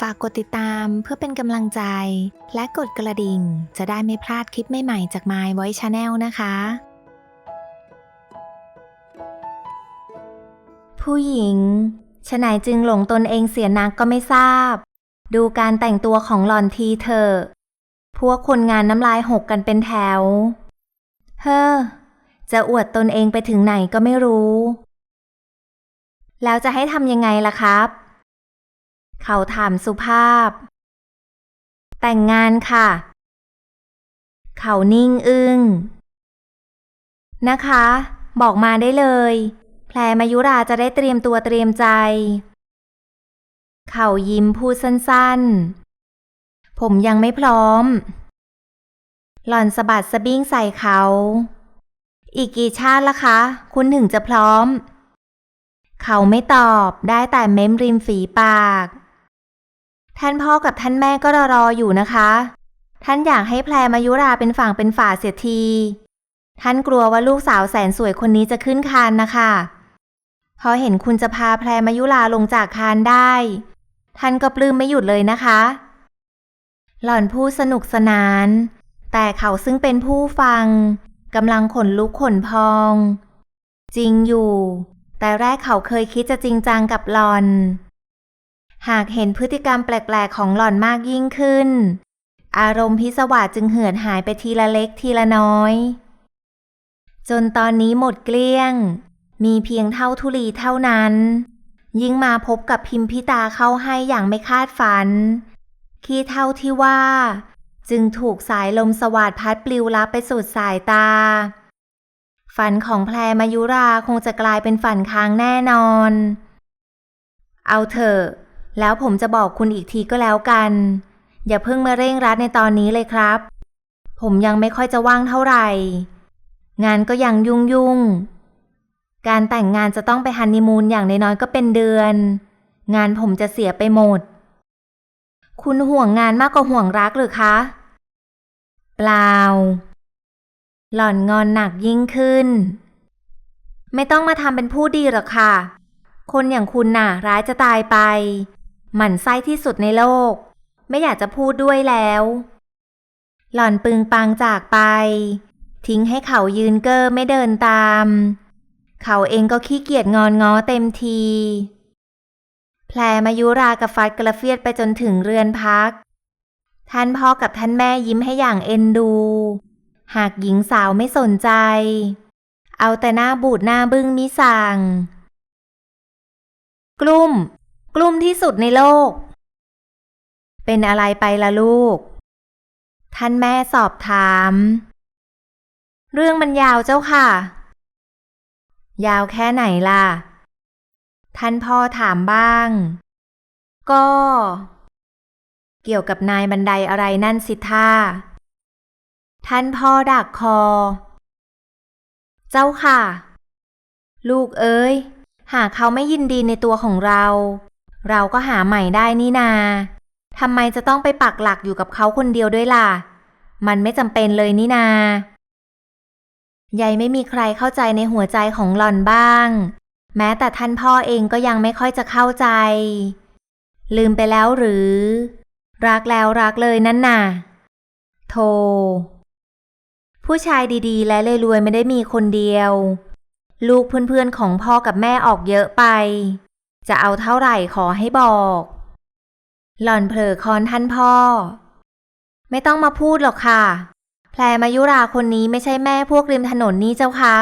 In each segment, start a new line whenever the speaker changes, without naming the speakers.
ฝากกดติดตามเพื่อเป็นกำลังใจ และกดกระดิ่ง จะได้ไม่พลาดคลิปใหม่ๆจาก My Voice Channel นะคะ
ผู้หญิงฉไหนจึงหลงตนเองเสียนักก็ไม่ทราบ ดูการแต่งตัวของหล่อนทีเถอะพวกคนงานน้ำลายหกกันเป็นแถว เฮ้อ จะอวดตนเองไปถึงไหนก็ไม่รู้ แล้วจะให้ทำยังไงล่ะครับ เขาถามสุภาพ แต่งงานค่ะ เขานิ่งอึง้ง นะคะ บอกมาได้เลย แพรมายุราจะได้เตรียมตัวเตรียมใจ เขายิ้มพูดสั้นๆ ผมยังไม่พร้อม หล่อนสะบัดสะบิ้งใส่เขา อีกกี่ชาติละคะ คุณถึงจะพร้อมเขาไม่ตอบได้แต่เม้มริมฝีปาก ท่านพ่อกับท่านแม่ก็รอรออยู่นะคะ ท่านอยากให้แพรมายุราเป็นฝั่งเป็นฝาเสียที ท่านกลัวว่าลูกสาวแสนสวยคนนี้จะขึ้นคานนะคะพอเห็นคุณจะพาแพรมายุราลงจากคานได้ ท่านก็ปลื้มไม่หยุดเลยนะคะ หล่อนพูดสนุกสนาน แต่เขาซึ่งเป็นผู้ฟังกำลังขนลุกขนพอง จริงอยู่ แต่แรกเขาเคยคิดจะจริงจังกับหลอน หากเห็นพฤติกรรมแปลก ๆ ของหล่อนมากยิ่งขึ้น อารมณ์พิศวาสจึงเหือดหายไปทีละเล็กทีละน้อย จนตอนนี้หมดเกลี้ยง มีเพียงเท่าทุลีเท่านั้น ยิ่งมาพบกับพิมพิตาเข้าให้อย่างไม่คาดฝัน ขี้เท่าที่ว่า จึงถูกสายลมสวาดพัดปลิวลับไปสุดสายตา ฝันของแพรมายุราคงจะกลายเป็นฝันค้างแน่นอน เอาเถอะ แล้วผมจะบอกคุณอีกทีก็แล้วกัน อย่าเพิ่งมาเร่งรัดในตอนนี้เลยครับ ผมยังไม่ค่อยจะว่างเท่าไหร่ งานก็ยังยุ่งยุ่ง การแต่งงานจะต้องไปฮันนีมูนอย่างน้อยๆก็เป็นเดือน งานผมจะเสียไปหมด คุณห่วงงานมากกว่าห่วงรักหรือคะ เปล่า หล่อนงอนหนักยิ่งขึ้น ไม่ต้องมาทำเป็นผู้ดีหรอกค่ะคนอย่างคุณน่ะ ร้ายจะตายไป หมั่นไส้ที่สุดในโลก ไม่อยากจะพูดด้วยแล้ว หล่อนปึงปังจากไป ทิ้งให้เขายืนเกอร์ไม่เดินตาม เขาเองก็ขี้เกียจงอนง้อเต็มที แพรมายุรากับฟัดกระเฟียดไปจนถึงเรือนพัก ท่านพ่อกับท่านแม่ยิ้มให้อย่างเอ็นดู หากหญิงสาวไม่สนใจ เอาแต่หน้าบูดหน้าบึ้งมิสั่งกลุ่ม กลุ่มที่สุดในโลก เป็นอะไรไปล่ะลูก ท่านแม่สอบถาม เรื่องมันยาวเจ้าค่ะ ยาวแค่ไหนล่ะ ท่านพ่อถามบ้าง ก็ เกี่ยวกับนายบันไดอะไรนั่นสิท่า ท่านพ่อดักคอ เจ้าค่ะ ลูกเอ้ยหากเขาไม่ยินดีในตัวของเรา เราก็หาใหม่ได้นี่นาทำไมจะต้องไปปักหลักอยู่กับเขาคนเดียวด้วยล่ะ มันไม่จำเป็นเลยนี่นายายไม่มีใครเข้าใจในหัวใจของหล่อนบ้าง แม้แต่ท่านพ่อเองก็ยังไม่ค่อยจะเข้าใจ ลืมไปแล้วหรือ รักแล้วรักเลยนั่นน่ะโธ่ผู้ชายดีๆ และเลรวยไม่ได้มีคนเดียว ลูกเพื่อนๆของพ่อกับแม่ออกเยอะไป จะเอาเท่าไหร่ขอให้บอก หล่อนเผลอคอนท่านพ่อ ไม่ต้องมาพูดหรอกค่ะ แพรมายุราคนนี้ไม่ใช่แม่พวกริมถนนนี่เจ้าคะ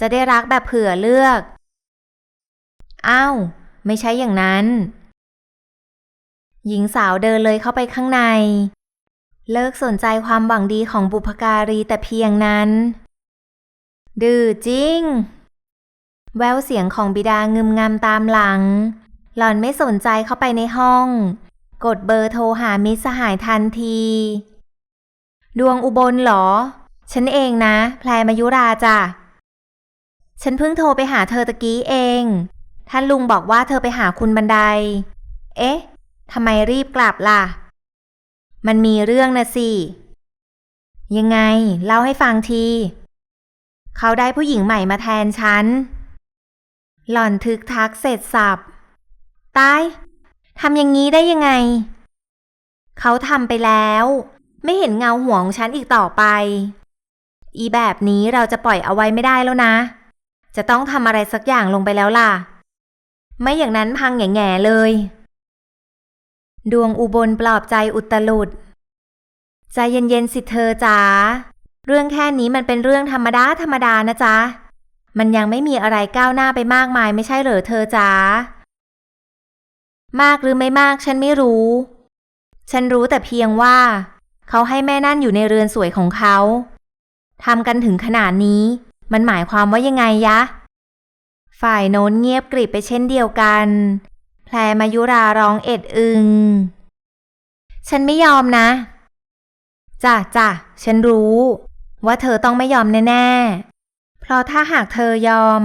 จะได้รักแบบเผื่อเลือกอ้าวไม่ใช่อย่างนั้น หญิงสาวเดินเลยเข้าไปข้างใน เลิกสนใจความหวังดีของบุพการีแต่เพียงนั้น ดื้อจริง แววเสียงของบิดางึมงำตามหลัง หล่อนไม่สนใจเข้าไปในห้อง กดเบอร์โทรหามิสหายทันที ดวงอุบลเหรอ ฉันเองนะ แพรมายุราจ้ะ ฉันเพิ่งโทรไปหาเธอตะกี้เอง ท่านลุงบอกว่าเธอไปหาคุณบันได เอ๊ะทำไมรีบกลับล่ะ มันมีเรื่องนะสิ ยังไง เล่าให้ฟังที เขาได้ผู้หญิงใหม่มาแทนฉัน หล่อนทึกทักเสร็จสับตายทำอย่างนี้ได้ยังไง เขาทำไปแล้ว ไม่เห็นเงาหัวของฉันอีกต่อไป อีแบบนี้เราจะปล่อยเอาไว้ไม่ได้แล้วนะ จะต้องทำอะไรสักอย่างลงไปแล้วล่ะ ไม่อย่างนั้นพังแง่ๆเลย ดวงอุบลปลอบใจอุตลุดใจเย็นๆสิเธอจ๋าเรื่องแค่นี้มันเป็นเรื่องธรรมดาธรรมดานะจ๊ะ มันยังไม่มีอะไรก้าวหน้าไปมากมายไม่ใช่เหรอเธอจ๋ามากหรือไม่มากฉันไม่รู้ ฉันรู้แต่เพียงว่า เขาให้แม่นั่นอยู่ในเรือนสวยของเขาทำกันถึงขนาดนี้ มันหมายความว่ายังไงยะ ฝ่ายโน้นเงียบกริบไปเช่นเดียวกัน แพรมายุราร้องเอ็ดอึง ฉันไม่ยอมนะจ้ะจ้ะฉันรู้ ว่าเธอต้องไม่ยอมแน่ ๆ ราะถ้าหากเธอยอม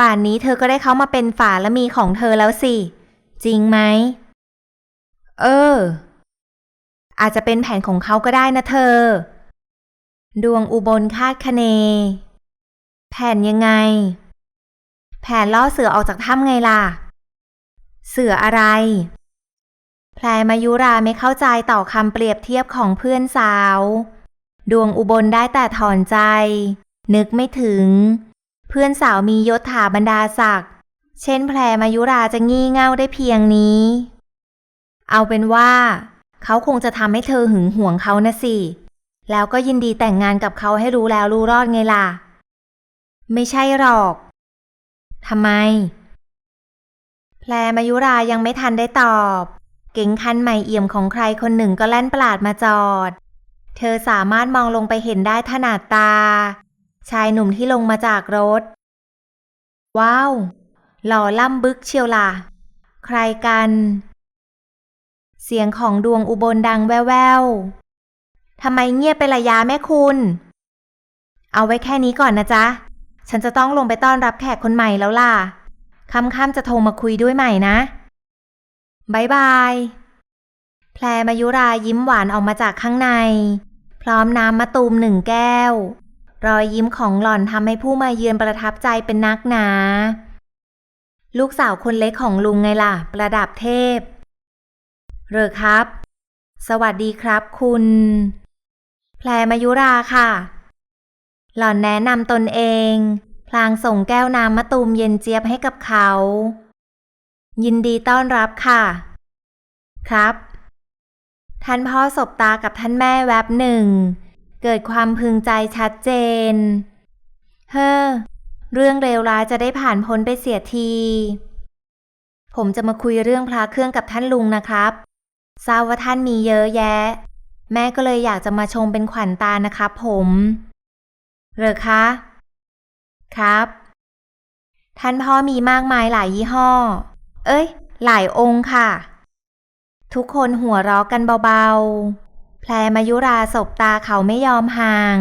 ป่านนี้เธอก็ได้เขามาเป็นฝาและมีของเธอแล้วสิ จริงไหม เออ อาจจะเป็นแผนของเขาก็ได้นะเธอ ดวงอุบลคาดคะเน แผนยังไง แผนล่อเสือออกจากถ้ำไงล่ะ เสืออะไร แพรมายุราไม่เข้าใจต่อคำเปรียบเทียบของเพื่อนสาว ดวงอุบลได้แต่ถอนใจ นึกไม่ถึง เพื่อนสาวมียศถาบรรดาศักดิ์เช่นแพรมายุราจะงี่เง่าได้เพียงนี้ เอาเป็นว่า เขาคงจะทำให้เธอหึงหวงเขานะสิ แล้วก็ยินดีแต่งงานกับเขาให้รู้แล้วรู้รอดไงล่ะ ไม่ใช่หรอกทำไม แพรมายุรายังไม่ทันได้ตอบ เก๋งคันใหม่เอี่ยมของใครคนหนึ่งก็แล่นประหลาดมาจอด เธอสามารถมองลงไปเห็นได้ถนาดตา ชายหนุ่มที่ลงมาจากรถ ว้าว หล่อล่ำบึกเชียวล่ะ ใครกัน เสียงของดวงอุบลดังแว่วๆทำไมเงียบไประยะแม่คุณ เอาไว้แค่นี้ก่อนนะจ๊ะ ฉันจะต้องลงไปต้อนรับแขกคนใหม่แล้วล่ะค่ำๆจะโทรมาคุยด้วยใหม่นะบายบาย แพรมายุรายิ้มหวานออกมาจากข้างใน พร้อมน้ำมะตูมหนึ่งแก้ว รอยยิ้มของหล่อนทำให้ผู้มาเยือนประทับใจเป็นนักหนา ลูกสาวคนเล็กของลุงไงล่ะ ประดับเทพเหรอครับ สวัสดีครับคุณ แพรมายุราค่ะ หล่อนแนะนำตนเอง พลางส่งแก้วน้ำมะตูมเย็นเจี๊ยบให้กับเขา ยินดีต้อนรับค่ะ ครับ ท่านพ่อสบตากับท่านแม่แวบหนึ่ง เกิดความพึงใจชัดเจน เฮ้อ เรื่องเลวร้ายจะได้ผ่านพ้นไปเสียที ผมจะมาคุยเรื่องพระเครื่องกับท่านลุงนะครับ ทราบว่าท่านมีเยอะแยะ แม่ก็เลยอยากจะมาชมเป็นขวัญตานะครับผมเหรอคะ ครับ ท่านพ่อมีมากมายหลายยี่ห้อ เอ้ย หลายองค์ค่ะ ทุกคนหัวเราะกันเบาๆ แพรมายุราสบตาเขาไม่ยอมห่าง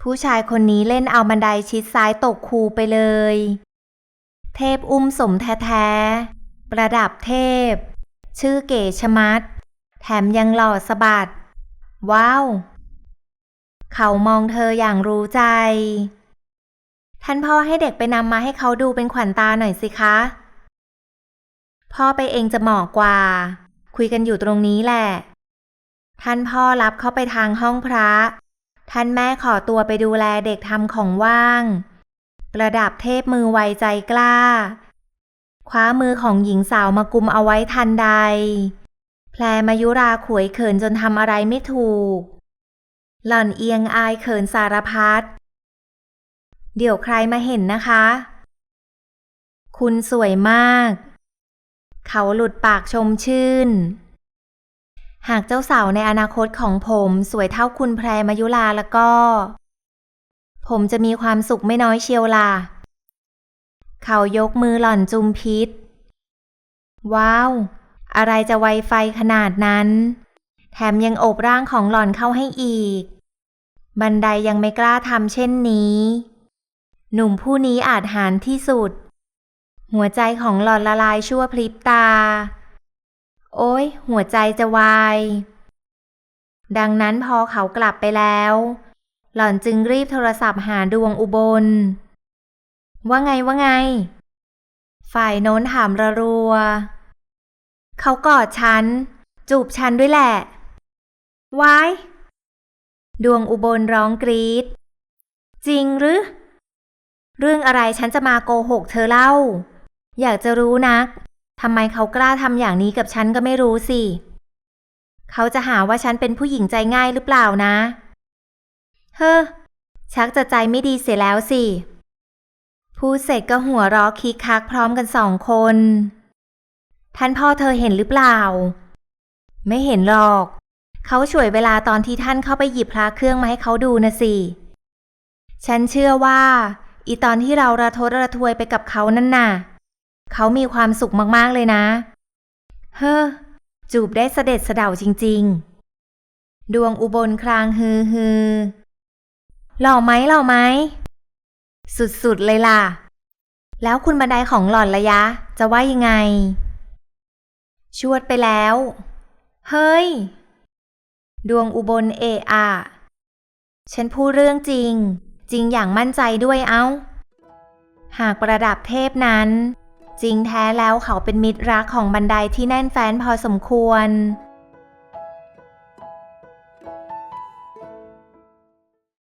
ผู้ชายคนนี้เล่นเอาบันไดชิดซ้ายตกคูไปเลย เทพอุ้มสมแท้ๆ ประดับเทพ ชื่อเก๋ชมัด แถมยังหล่อสะบัด ว้าว เขามองเธออย่างรู้ใจ ท่านพ่อให้เด็กไปนำมาให้เขาดูเป็นขวัญตาหน่อยสิคะ พ่อไปเองจะเหมาะกว่า คุยกันอยู่ตรงนี้แหละ ท่านพ่อรับเข้าไปทางห้องพระ ท่านแม่ขอตัวไปดูแลเด็กทำของว่างประดับเทพมือไวใจกล้า คว้ามือของหญิงสาวมากุมเอาไว้ทันใด แพรมายุราขวยเขินจนทำอะไรไม่ถูก หล่อนเอียงอายเขินสารพัด เดี๋ยวใครมาเห็นนะคะ คุณสวยมาก เขาหลุดปากชมชื่น หากเจ้าสาวในอนาคตของผมสวยเท่าคุณแพรมายุลาแล้วก็ ผมจะมีความสุขไม่น้อยเชียวล่ะ เขายกมือหล่อนจุมพิษ ว้าว อะไรจะไวไฟขนาดนั้น แถมยังโอบร่างของหล่อนเข้าให้อีก บันไดยังไม่กล้าทำเช่นนี้ หนุ่มผู้นี้อาจหารที่สุด หัวใจของหล่อนละลายชั่วพริบตา โอ้ยหัวใจจะวาย ดังนั้นพอเขากลับไปแล้ว หล่อนจึงรีบโทรศัพท์หาดวงอุบล ว่าไงว่าไง ฝ่ายโน้นถามระรัว เขากอดฉัน จูบฉันด้วยแหละว้าย ดวงอุบลร้องกรีดจริงหรือ เรื่องอะไรฉันจะมาโกหกเธอเล่า อยากจะรู้นัก ทำไมเขากล้าทำอย่างนี้กับฉันก็ไม่รู้สิ เขาจะหาว่าฉันเป็นผู้หญิงใจง่ายหรือเปล่านะ เฮ้อ ชักจะใจไม่ดีเสียแล้วสิ พูดเสร็จก็หัวเราะคิกคักพร้อมกันสองคน ท่านพ่อเธอเห็นหรือเปล่า ไม่เห็นหรอก เขาฉวยเวลาตอนที่ท่านเข้าไปหยิบพระเครื่องมาให้เขาดูนะสิ ฉันเชื่อว่า อีตอนที่เราระทดระทวยไปกับเขานั่นน่ะ เขามีความสุขมากๆเลยนะ เฮ้อ จูบได้เสด็จเสะเดาจริง ๆ ดวงอุบลครางฮือฮือหล่อไหมหล่อไหม สุด ๆ เลยล่ะ แล้วคุณบันไดของหล่อนละยะ จะว่ายังไง ชวดไปแล้ว เฮ้ย ดวงอุบลเออะฉันพูดเรื่องจริง จริงอย่างมั่นใจด้วยเอ้า หากประดับเทพนั้น จริงแท้แล้วเขาเป็นมิตรรักของบันไดที่แน่นแฟ้นพอสมควร